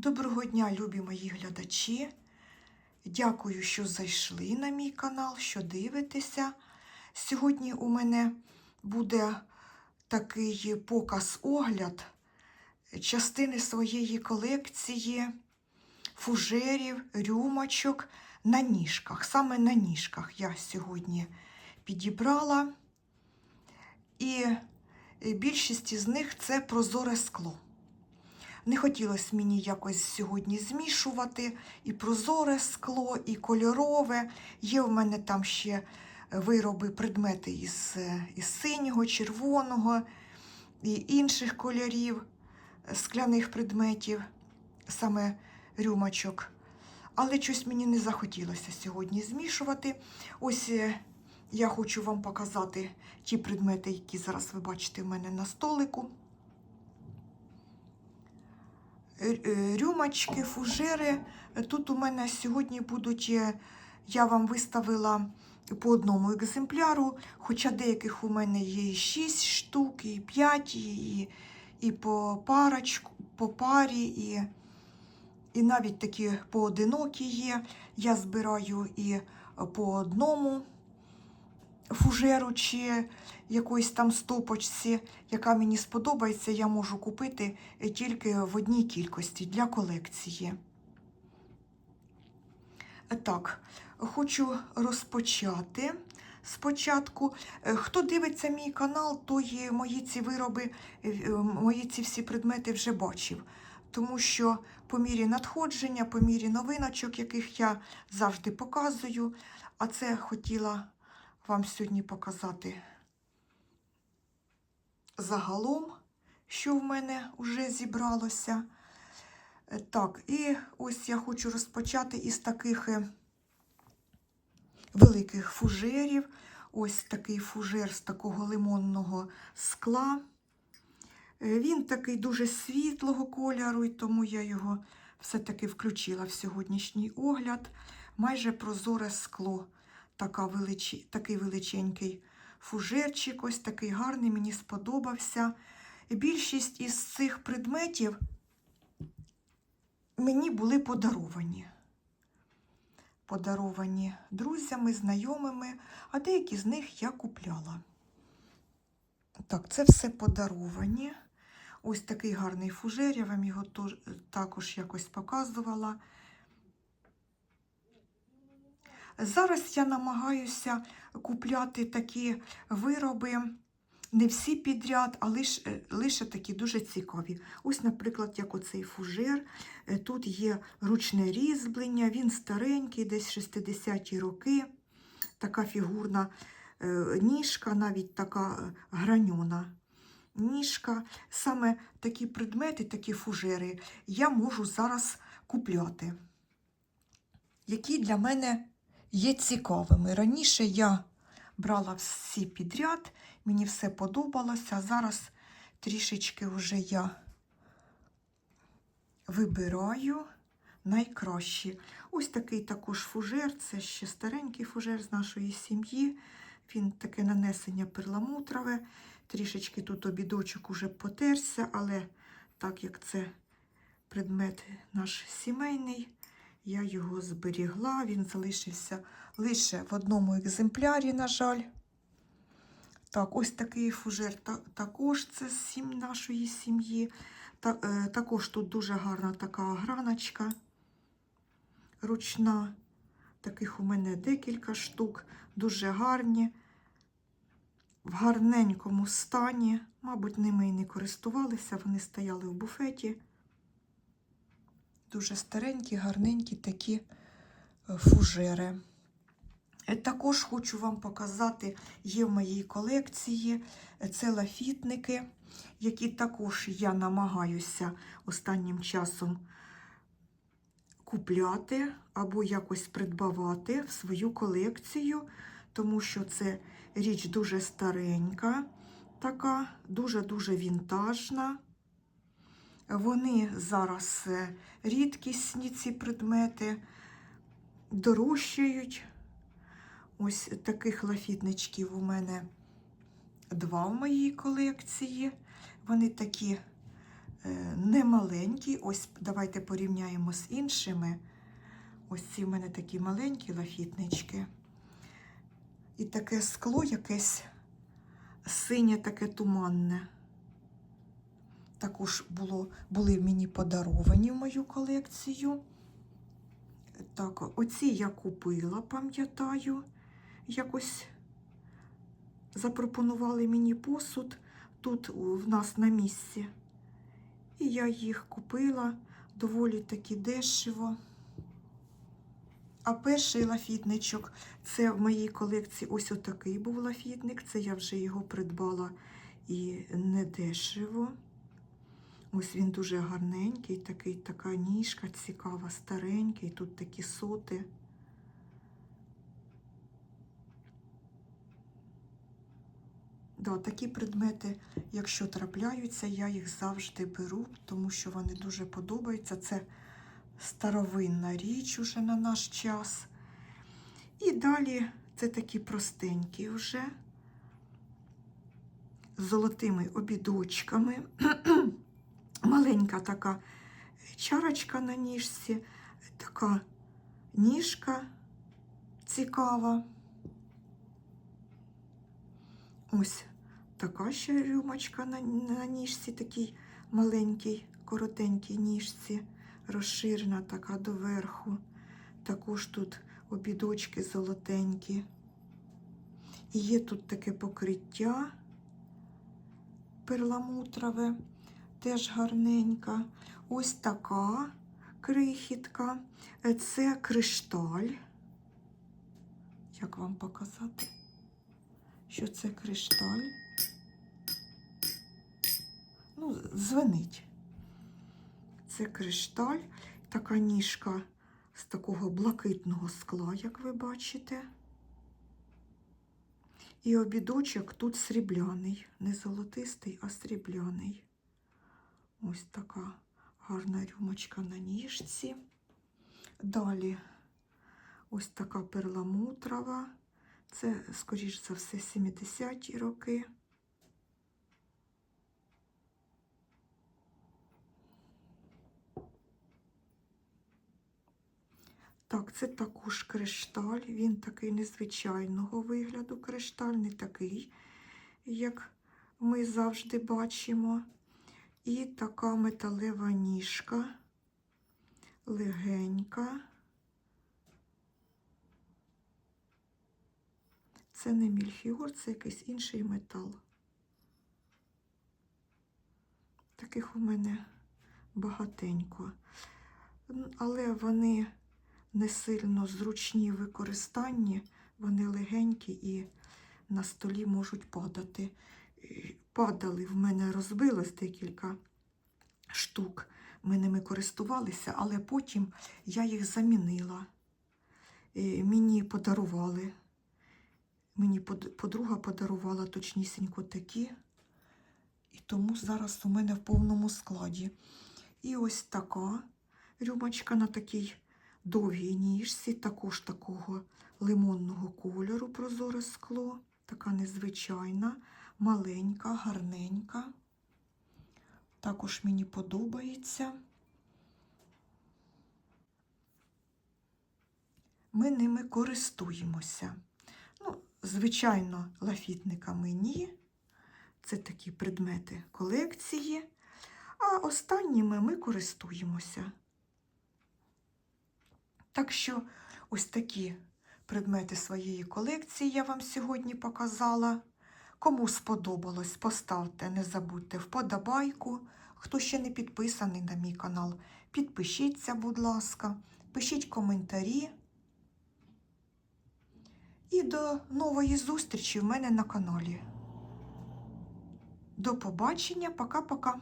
Доброго дня, любі мої глядачі. Дякую, що зайшли на мій канал, що дивитеся. Сьогодні у мене буде такий показ-огляд частини своєї колекції фужерів, рюмочок на ніжках. Саме на ніжках я сьогодні підібрала. І більшість із них це прозоре скло. Не хотілося мені якось сьогодні змішувати і прозоре скло, і кольорове. Є в мене там ще вироби, предмети із, із синього, червоного і інших кольорів, скляних предметів, саме рюмочок. Але щось мені не захотілося сьогодні змішувати. Ось е, я хочу вам показати ті предмети, які зараз ви бачите в мене на столику. Е, Рюмочки, фужери. Тут у мене сьогодні будуть, е, я вам виставила по одному екземпляру, хоча деяких у мене є і 6 штук, і 5, і, і по парочку, по парі, і, і навіть такі поодинокі є. Я збираю і по одному фужеру чи якоїсь там стопочці, яка мені сподобається, я можу купити тільки в одній кількості для колекції. Так, хочу розпочати. Спочатку, Е, хто дивиться мій канал, той мої ці вироби, е, мої ці всі предмети вже бачив. Тому що по мірі надходження, по мірі новиночок, яких я завжди показую, а це хотіла вам сьогодні показати загалом, що в мене вже зібралося. Е, Так, і ось я хочу розпочати із таких е, великих фужерів. Ось такий фужер з такого лимонного скла. Е, Він такий дуже світлого кольору, і тому я його все-таки включила в сьогоднішній огляд. Майже прозоре скло. Така величі, такий величенький фужерчик, ось такий гарний, мені сподобався. Більшість із цих предметів мені були подаровані. Подаровані друзями, знайомими, а деякі з них я купляла. Так, це все подаровані. Ось такий гарний фужер, я вам його також якось показувала. Зараз я намагаюся купляти такі вироби, не всі підряд, а лише, лише такі дуже цікаві. Ось, наприклад, як оцей фужер. Е, Тут є ручне різьблення, він старенький, десь 60-ті роки. Така фігурна е, ніжка, навіть така е, граньона ніжка. Саме такі предмети, такі фужери я можу зараз купляти, які для мене є цікавими. Раніше я брала всі підряд, мені все подобалося, зараз трішечки вже я вибираю найкращі. Ось такий також фужер, це ще старенький фужер з нашої сім'ї. Він таке нанесення перламутрове. Трішечки тут обідочок уже потерся, але так як це предмет наш сімейний, я його зберігла. Він залишився лише в одному екземплярі, на жаль. Так, ось такий фужер також це сім нашої сім'ї. Е, також тут дуже гарна така граночка ручна. Таких у мене декілька штук, дуже гарні, в гарненькому стані. Мабуть, ними і не користувалися, вони стояли в буфеті. Дуже старенькі, гарненькі такі е, фужери. Е, Також хочу вам показати, є в моїй колекції е, це лафітники, які також я намагаюся останнім часом купляти або якось придбавати в свою колекцію, тому що це річ дуже старенька, така, дуже-дуже вінтажна. Вони зараз е, рідкісні ці предмети, дорожчають. Ось таких лафітничків у мене два в моїй колекції. Вони такі е, не маленький. Ось давайте порівняємо з іншими. Ось ці в мене такі маленькі лафітнички. І таке скло якесь синє, таке туманне. Також було, були мені подаровані в мою колекцію. Так, оці я купила, пам'ятаю, якось запропонували мені посуд тут в нас на місці. І я їх купила доволі таки дешево. А перший лафітничок це в моїй колекції ось отакий був лафітник. Це я вже його придбала і не дешево. Ось він дуже гарненький, такий, така ніжка цікава, старенький, тут такі соти. Да, такі предмети, якщо трапляються, я їх завжди беру, тому що вони дуже подобаються. Це старовинна річ уже на наш час. І далі це такі простенькі вже з золотими обідочками. Маленька така чарочка на ніжці, така ніжка цікава. Ось така ще рюмочка на, на ніжці, такій маленькій, коротенькій ніжці, розширена така доверху. Також тут обідочки золотенькі. І є тут таке покриття перламутрове, теж гарненька. Ось така крихітка. Це кришталь. Як вам показати? що це кришталь. Ну, дзвенить. Це кришталь, така ніжка з такого блакитного скла, як ви бачите. І обідочок тут срібляний, не золотистий, а срібляний. Ось така гарна рюмочка на ніжці. Далі ось така перламутрова. Це, скоріш за все, 70-ті роки. Так, це також кришталь. Він такий незвичайного вигляду кришталь, не такий, як ми завжди бачимо. І така металева ніжка, легенька. Це не мільфіор, це якийсь інший метал. Таких у мене багатенько. Але вони не сильно зручні в використанні, вони легенькі і на столі можуть падати. Падали в мене розбилось декілька штук. Ми ними користувалися, але потім я їх замінила. Мені подарували. Мені подруга подарувала точнісінько такі, і тому зараз у мене в повному складі. І ось така рюмочка на такій довгій ніжці, також такого лимонного кольору прозоре скло, така незвичайна, маленька, гарненька. Також мені подобається. Ми ними користуємося. Ну, звичайно, лафітниками ні. Це такі предмети колекції. А останніми ми користуємося. Так що ось такі предмети своєї колекції я вам сьогодні показала. Кому сподобалось, поставте, не забудьте вподобайку. Хто ще не підписаний на мій канал, підпишіться, будь ласка, пишіть коментарі. І до нової зустрічі в мене на каналі. До побачення, пока-пока.